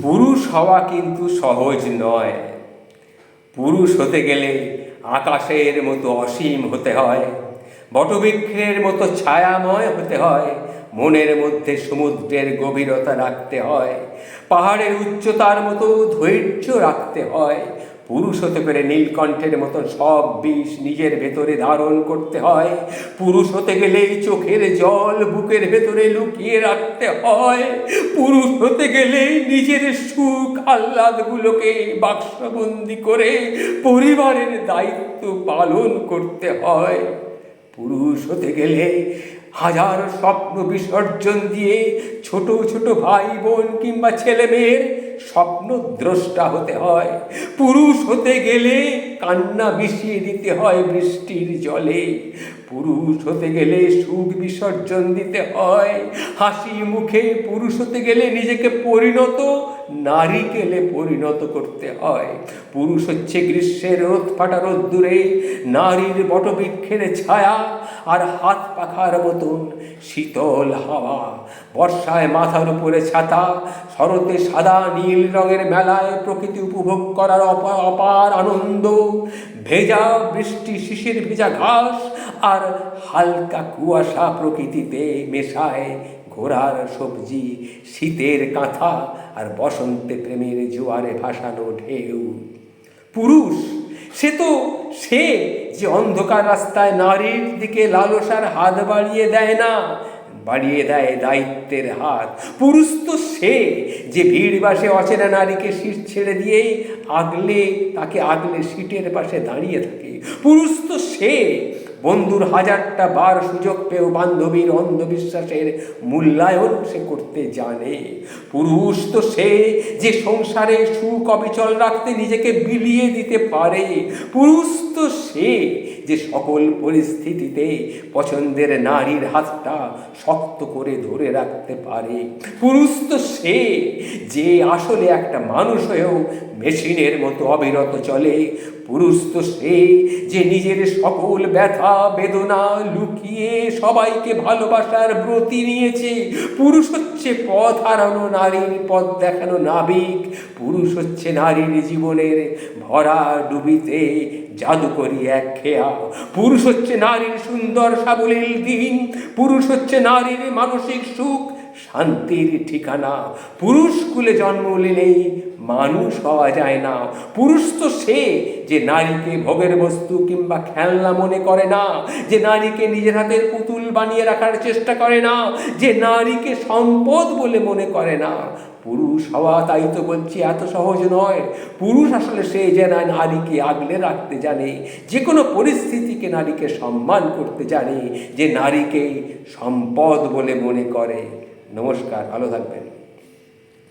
পুরুষ হওয়া কিন্তু সহজ নয়। পুরুষ হতে গেলে আকাশের মতো অসীম হতে হয়, বটবৃক্ষের মতো ছায়াময় হতে হয় মনের মধ্যে সমুদ্রের গভীরতা রাখতে হয়। পাহাড়ের উচ্চতার মতো ধৈর্য রাখতে হয়। পুরুষ হতে পেরে নীলকণ্ঠের মতো সব বিষ নিজের ভেতরে ধারণ করতে হয়। পুরুষ হতে গেলে চোখের জল বুকের ভেতরে লুকিয়ে রাখতে হয়। পুরুষ হতে গেলে নিজের সুখ আহ্লাদগুলোকে বাক্সবন্দি করে পরিবারের দায়িত্ব পালন করতে হয়। পুরুষ হতে গেলে হাজার স্বপ্ন বিসর্জন দিয়ে ছোট ছোট ভাই বোন কিংবা ছেলে মেয়ের স্বপ্ন দ্রষ্টা হতে হয়। পুরুষ হতে গেলে কান্না মিশিয়ে দিতে হয় বৃষ্টির জলে। পুরুষ হতে গেলে সুখ বিসর্জন দিতে হয়। হাসি মুখে পুরুষ হতে গেলে নিজেকে পরিণত নারিকেলে পরিণত করতে হয়। পুরুষ হচ্ছে গ্রীষ্মের রোদ ফাটা রোদ্দুরে, নারীর বটবৃক্ষের ছায়া আর হাত পাখার মতন শীতল হাওয়া। বর্ষায় মাথার উপরে ছাতা, শরতে সাদা নীল রঙের মেলায় প্রকৃতি উপভোগ করার অপার অপার আনন্দ। ভেজা বৃষ্টি শিশির ভেজা ঘাস আর হালকা কুয়াশা প্রকৃতিতে মেশায় ঘোড়ার সবজি, শীতের কাঁথা আর বসন্তে প্রেমের জোয়ারে ভাসানো ঢেউ। পুরুষ, সে তো সে যে অন্ধকার রাস্তায় নারীর দিকে লালসার হাত বাড়িয়ে দেয় না বাড়িয়ে দেয় দায়িত্বের হাত। পুরুষ তো সে যে ভিড় বাসে অচেনা নারীকে সিট ছেড়ে দিয়েই আগলে, তাকে আগলে সিটের পাশে দাঁড়িয়ে থাকে। পুরুষ তো সে বন্ধুর হাজারটা বার সুযোগ পেয়েও বান্ধবীর অন্ধবিশ্বাসের মূল্যায়ন সে করতে জানে। পুরুষ তো সে যে সংসারে সুখ অবিচল রাখতে নিজেকে বিলিয়ে দিতে পারে। পুরুষ তো সে যে সকল পরিস্থিতিতে পছন্দের নারীর হাতটা শক্ত করে ধরে রাখতে পারে। পুরুষ তো সে যে আসলে একটা মানুষ হয়েও মেশিনের মতো অবিরত চলে, পুরুষ তো সে যে নিজের সকল ব্যথা, বেদনা লুকিয়ে সবাইকে ভালোবাসার ব্রতি নিয়েছে। পুরুষ হচ্ছে পথ হারানো নারীর পথ দেখানো নাবিক। পুরুষ হচ্ছে নারীর জীবনের ভরা ডুবিতে জাদুকরি এক খেয়া। পুরুষ হচ্ছে নারীর সুন্দর সাবলীল দিন পুরুষ হচ্ছে নারীর মানসিক সুখ। শান্তির ঠিকানা। পুরুষ কুলে জন্ম নিলেই মানুষ হওয়া যায় না। পুরুষ তো সে যে নারীকে ভোগের বস্তু কিংবা খেলনা মনে করে না, যে নারীকে নিজের হাতের পুতুল বানিয়ে রাখার চেষ্টা করে না, যে নারীকে সম্পদ বলে মনে করে না। পুরুষ হওয়া তাই তো বলছি, এত সহজ নয়। পুরুষ আসলে সে যে নারীকে আগলে রাখতে জানে, যে কোনো পরিস্থিতিকে নারীকে সম্মান করতে জানে, যে নারীকে সম্পদ বলে মনে করে। নমস্কার ভালো থাকবেন।